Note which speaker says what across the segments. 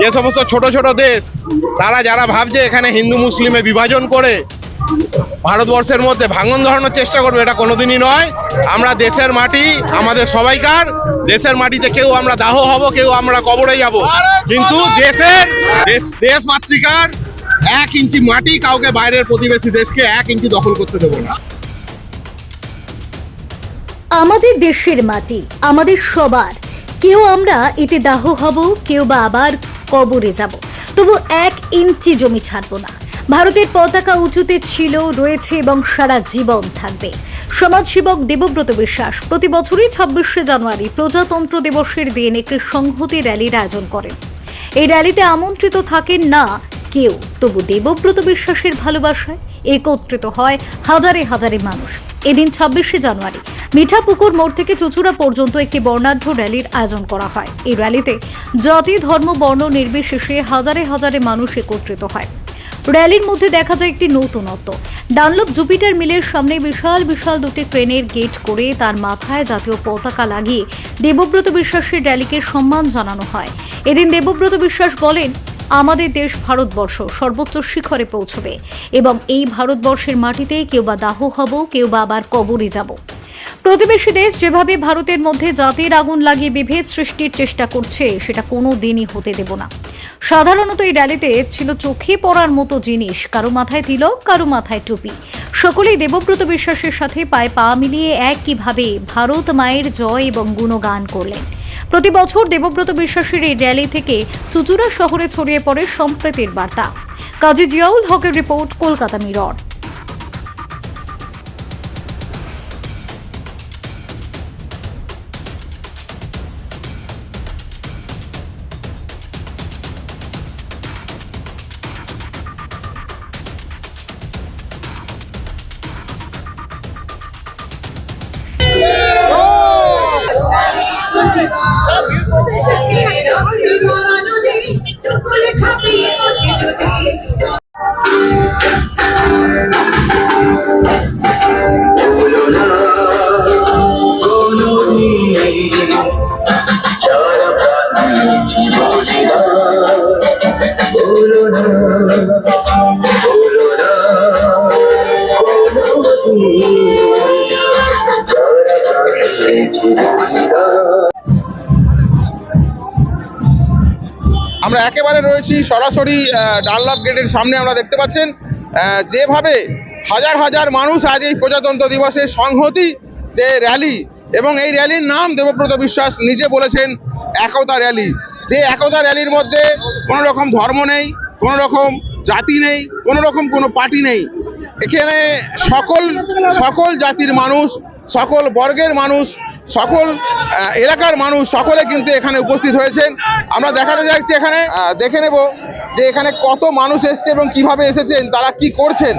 Speaker 1: যে সমস্ত ছোট ছোট দেশ, তারা যারা ভাবছে এখানে হিন্দু মুসলিমে বিভাজন করে ভারতবর্ষের মধ্যে ভাঙন ধরানোর চেষ্টা করবে, এটা কোনোদিনই নয়। আমরা দেশের মাটি, আমাদের সবাইকার, দেশের মাটিতে কেউ আমরা দাহ হব, কেউ আমরা কবরে যাব। কিন্তু দেশের, দেশ দেশ মাতৃকার এক ইঞ্চি মাটি কাউকে বাইরের প্রতিবেশী দেশকে এক ইঞ্চি দখল করতে দেবো না।
Speaker 2: আমাদের দেশের মাটি, আমাদের সবার। কেউ আমরা এতে দাহ হব, কেউ বা আবার কবরে যাব। তবু এক ইঞ্চি জমি ছাড়বো না। ভারতের পতাকা উঁচুতে ছিল রয়েছে এবং সারা জীবন থাকবে। সমাজসেবক দেবব্রত বিশ্বাস প্রতি বছরই ছাব্বিশে জানুয়ারি প্রজাতন্ত্র দিবসের দিন একটি সংহতি র্যালির আয়োজন করেন। এই র্যালিতে আমন্ত্রিত থাকেন না কেউ তবু দেবব্রত বিশ্বাসের ভালোবাসায় একত্রিত হয় হাজারে হাজারে মানুষ। এদিন ছাব্বিশে জানুয়ারি, মিঠাপুকুর মোড় থেকে চুচুড়া পর্যন্ত একটি বর্ণাঢ্য র্যালির আয়োজন করা হয়। এই র্যালিতে জাতি, ধর্ম, বর্ণ নির্বিশেষে হাজারে হাজারে মানুষ একত্রিত হয়। র্যালির মধ্যে দেখা যায় একটি নতুনত্ব। ডানলপ জুপিটার মিলের সামনে বিশাল বিশাল দুটি ট্রেনের গেট করে তার মাথায় জাতীয় পতাকা লাগিয়ে দেবব্রত বিশ্বাসের র্যালিকে সম্মান জানানো হয়। এদিন দেবব্রত বিশ্বাস বলেন আমাদের দেশ ভারতবর্ষ সর্বোচ্চ শিখরে পৌঁছবে এবং এই ভারতবর্ষের মাটিতে কেউ বা দাহ হব, কেউ বা আবার কবরে যাব। প্রতিবেশী দেশ যেভাবে ভারতের মধ্যে জাতির আগুন লাগিয়ে বিভেদ সৃষ্টির চেষ্টা করছে, সেটা কোনো দিনই হতে দেব না। সাধারণত এই র্যালিতে ছিল চোখে পড়ার মতো জিনিস, কারও মাথায় তিলক, কারও মাথায় টুপি। সকলেই দেবব্রত বিশ্বাসের সাথে পায়ে পা মিলিয়ে একইভাবে ভারত মায়ের জয় এবং গুণগান করলেন। প্রতি বছর দেবব্রত বিশ্বাসের এই র্যালি থেকে চুচুড়া শহরে ছড়িয়ে পড়ে সম্প্রীতির বার্তা। কাজী জিয়াউল হকের রিপোর্ট, কলকাতা মিরর।
Speaker 3: বলো না কোনদিন যারা
Speaker 1: একেবারে রয়েছি সরাসরি ডানলপ গেটের সামনে আমরা দেখতে পাচ্ছেন। যেভাবে হাজার হাজার মানুষ আজ এই প্রজাতন্ত্র দিবসে সংহতি যে র্যালি, এবং এই র্যালির নাম দেবব্রত বিশ্বাস নিজে বলেছেন, একতা র্যালি। যে একতা র্যালির মধ্যে কোনো রকম ধর্ম নেই কোনো রকম জাতি নেই কোনো রকম কোনো পার্টি নেই। এখানে সকল সকল জাতির মানুষ, সকল বর্গের মানুষ সকল এলাকার মানুষ সকলে কিন্তু এখানে উপস্থিত হয়েছেন। আমরা দেখাতে যাচ্ছি এখানে দেখে নেব যে এখানে কত মানুষ এসছে এবং কীভাবে এসেছেন, তারা কি করছেন।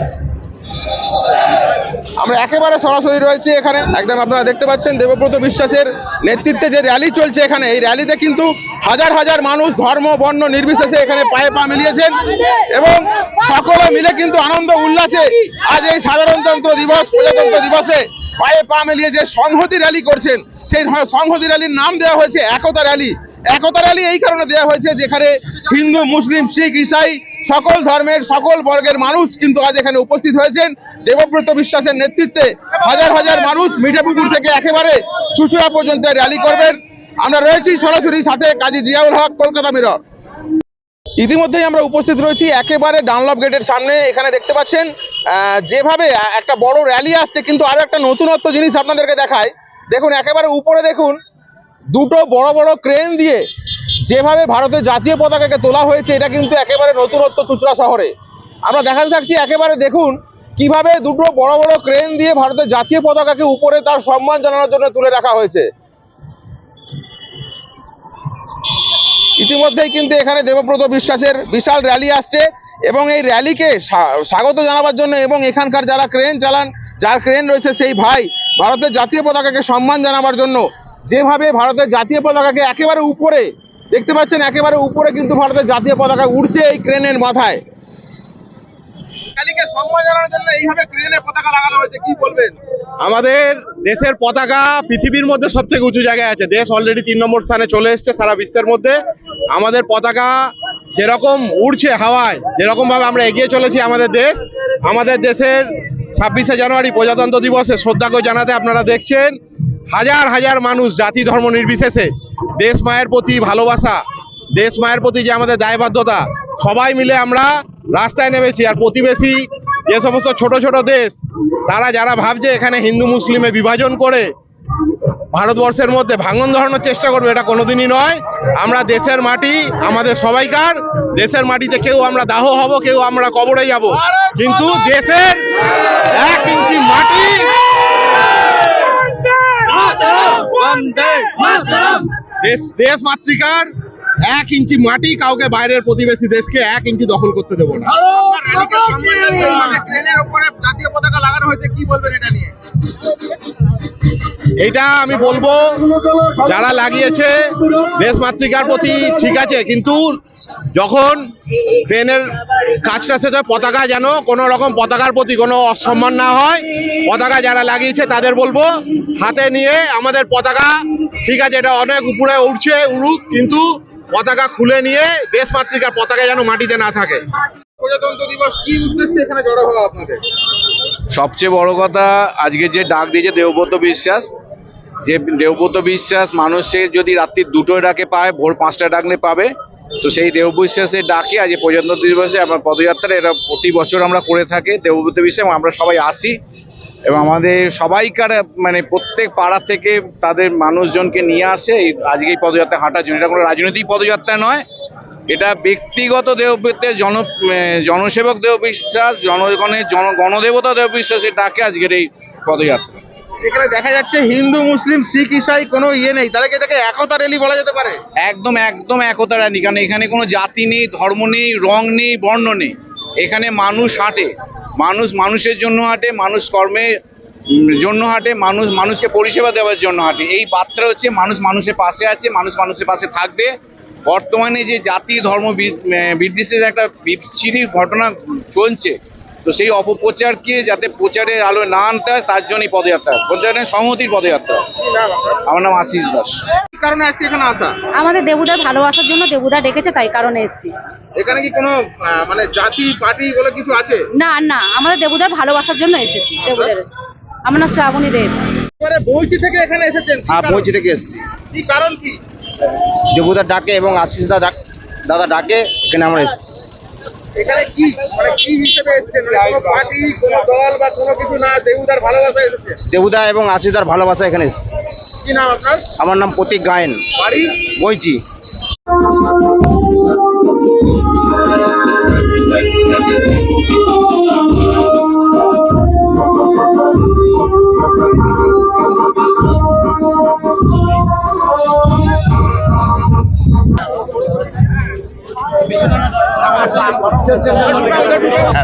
Speaker 1: আমরা একেবারে সরাসরি রয়েছি এখানে। একদম আপনারা দেখতে পাচ্ছেন দেবব্রত বিশ্বাসের নেতৃত্বে যে র্যালি চলছে এখানে। এই র্যালিতে কিন্তু হাজার হাজার মানুষ ধর্ম, বর্ণ নির্বিশেষে এখানে পায়ে পা মিলিয়েছেন এবং সকলে মিলে কিন্তু আনন্দ, উল্লাসে আজ এই সাধারণতন্ত্র দিবস, প্রজাতন্ত্র দিবসে পায়ে পা মিলিয়ে যে সংহতি র্যালি করছেন, সেই সংহতি র্যালির নাম দেওয়া হয়েছে একতা র্যালি। একতা র্যালি এই কারণে দেওয়া হয়েছে যেখানে হিন্দু, মুসলিম, শিখ, ইসাই সকল ধর্মের, সকল বর্গের মানুষ কিন্তু আজ এখানে উপস্থিত হয়েছেন। দেবব্রত বিশ্বাসের নেতৃত্বে হাজার হাজার মানুষ মিঠাপুকুর থেকে একেবারে চুচুড়া পর্যন্ত র্যালি করবেন। আমরা রয়েছি সরাসরি সাথে কাজী জিয়াউল হক, কলকাতা মিরর। ইতিমধ্যেই আমরা উপস্থিত রয়েছি একেবারে ডানলপ গেটের সামনে। এখানে দেখতে পাচ্ছেন যেভাবে একটা বড় র্যালি আসছে, কিন্তু আরও একটা নতুনত্ব জিনিস আপনাদেরকে দেখায়। দেখুন, একেবারে উপরে দেখুন, দুটো বড় বড় ক্রেন দিয়ে যেভাবে ভারতের জাতীয় পতাকাকে তোলা হয়েছে, এটা কিন্তু একেবারে নতুনত্ব চুচড়া শহরে। আমরা দেখাতে থাকছি, একেবারে দেখুন কীভাবে দুটো বড় বড় ক্রেন দিয়ে ভারতের জাতীয় পতাকাকে উপরে তার সম্মান জানানোর জন্য তুলে রাখা হয়েছে। ইতিমধ্যেই কিন্তু এখানে দেবব্রত বিশ্বাসের বিশাল র্যালি আসছে এবং এই র্যালিকে স্বাগত জানাবার জন্য এবং এখানকার যারা ক্রেন চালান, যার ক্রেন রয়েছে সেই ভাই, ভারতের জাতীয় পতাকাকে সম্মান জানাবার জন্য যেভাবে ভারতের জাতীয় পতাকাকে একেবারে উপরে, দেখতে পাচ্ছেন একেবারে উপরে কিন্তু ভারতের জাতীয় পতাকা উড়ছে এই ক্রেনের মাথায়। র্যালিকে সম্মান জানানোর জন্য এইভাবে ক্রেনে পতাকা লাগানো হয়েছে, কি বলবেন?
Speaker 4: আমাদের দেশের পতাকা পৃথিবীর মধ্যে সব থেকে উঁচু জায়গায় আছে। দেশ অলরেডি তিন নম্বর স্থানে চলে এসেছে সারা বিশ্বের মধ্যে। আমাদের পতাকা যেরকম উড়ছে হাওয়ায় যেরকম ভাবে আমরা এগিয়ে চলেছি আমাদের দেশ, আমাদের দেশের ছাব্বিশে জানুয়ারি প্রজাতন্ত্র দিবসে শ্রদ্ধাকে জানাতে আপনারা দেখছেন। হাজার হাজার মানুষ জাতি ধর্ম নির্বিশেষে দেশ মায়ের প্রতি ভালোবাসা, দেশ মায়ের প্রতি যে আমাদের দায়বদ্ধতা, সবাই মিলে আমরা রাস্তায় নেমেছি আর প্রতিবেশী যে সমস্ত ছোট ছোট দেশ তারা যারা ভাবছে এখানে হিন্দু মুসলিমে বিভাজন করে ভারতবর্ষের মধ্যে ভাঙন ধরানোর চেষ্টা করবে এটা কোনোদিনই নয়। আমরা দেশের মাটি আমাদের সবাইকার দেশের মাটিতে কেউ আমরা দাহ হব কেউ আমরা কবরে যাব। কিন্তু দেশের এক ইঞ্চি মাটি দেশ দেশ মাতৃকার এক ইঞ্চি মাটি কাউকে বাইরের প্রতিবেশী দেশকে এক ইঞ্চি দখল করতে দেবো না।
Speaker 1: ক্রেনের উপরে জাতীয় পতাকা লাগানো হয়েছে কি বলবেন এটা নিয়ে?
Speaker 4: এইটা আমি বলব যারা লাগিয়েছে দেশ মাতৃকার প্রতি ঠিক আছে কিন্তু যখন ট্রেনের কাজটা শেষ হয় পতাকা যেন কোনো রকম পতাকার প্রতি কোনো অসম্মান না হয় পতাকা যারা লাগিয়েছে তাদের বলব হাতে নিয়ে আমাদের পতাকা ঠিক আছে এটা অনেক উপরে উঠছে উড়ুক কিন্তু পতাকা খুলে নিয়ে দেশ মাতৃকার পতাকা যেন মাটিতে না থাকে।
Speaker 1: প্রজাতন্ত্র দিবস কি উদ্দেশ্যে এখানে জড়ো হওয়া আপনাদের?
Speaker 5: সবচেয়ে বড় কথা আজকে যে ডাক দিয়েছে দেবব্রত বিশ্বাস যে দেবব্রত বিশ্বাস মানুষের যদি রাত্রি দুটোয় ডাকে পায় ভোর পাঁচটা ডাকলে পাবে তো সেই দেব বিশ্বাসের ডাকে আজ এই প্রজাতন্ত্র দিবসে আমার পদযাত্রা এটা প্রতি বছর আমরা করে থাকি দেবব্রত বিশ্বাস আমরা সবাই আসি। এবং আমাদের সবাইকার মানে প্রত্যেক পাড়া থেকে তাদের মানুষজনকে নিয়ে আসে এই আজকে এই পদযাত্রা হাঁটার জন্য এটা কোনো রাজনৈতিক পদযাত্রা নয়। এটা ব্যক্তিগত দেবব্রতের জন জনসেবক দেব বিশ্বাস জনগণের জন গণদেবতা দেব বিশ্বাসের ডাকে আজকের এই পদযাত্রা।
Speaker 1: এখানে দেখা যাচ্ছে হিন্দু মুসলিম শিখ ইসাই কোনো ইয়ে নেই। তাহলে কি এটাকে একতা র্যালি বলা যেতে পারে?
Speaker 5: একদম একদম একতা রানি কারণ এখানে কোনো জাতি নেই ধর্ম নেই রং নেই বর্ণ নেই। এখানে মানুষ হাঁটে। মানুষ মানুষের জন্য হাঁটে, মানুষ কর্মের জন্য হাঁটে, মানুষ মানুষকে পরিষেবা দেওয়ার জন্য হাঁটে। এই বার্তা হচ্ছে মানুষ মানুষের পাশে আছে, মানুষ মানুষের পাশে থাকবে। বর্তমানে যে জাতি, ধর্ম বিদ্বেষের একটা বিচ্ছিরি ঘটনা চলছে তো সেই অপপ্রচারকে যাতে প্রচারের আলো না আনতে হয় তার জন্যই পদযাত্রা। বলতে পারেন সংহতির পদযাত্রা। আমার নাম আশিস দাস।
Speaker 1: কারণে আজকে এখানে আসা?
Speaker 6: আমাদের দেবুদার ভালোবাসার জন্য দেবুদা ডেকেছে তাই কারণে এসেছি।
Speaker 1: এখানে কি কোনো মানে জাতি পার্টি বলে কিছু আছে?
Speaker 6: না না আমাদের দেবুদার ভালোবাসার জন্য এসেছি দেবুদের। আমার নাম শ্রাবণী দেব।
Speaker 1: এবারে বৌচি থেকে এখানে এসেছেন
Speaker 7: হ্যাঁ
Speaker 1: কারণ?
Speaker 7: থেকে এসেছি।
Speaker 1: কি কারণ কি?
Speaker 7: দেবুদার ডাকে এবং আশিস দা ডাক দাদা ডাকে এখানে আমরা এসেছি।
Speaker 1: এখানে কি মানে কি হিসেবে এসেছেন মানে কোনো পার্টি কোনো দল বা কোনো কিছু না দেউদার ভালোবাসা এসেছেন
Speaker 7: দেবুদা এবং আশিদার ভালোবাসা এখানে এসেছি।
Speaker 1: কি নাম আপনার?
Speaker 7: আমার নাম প্রতীক গায়েন।
Speaker 1: বাড়ি?
Speaker 7: বইচি
Speaker 8: Fasten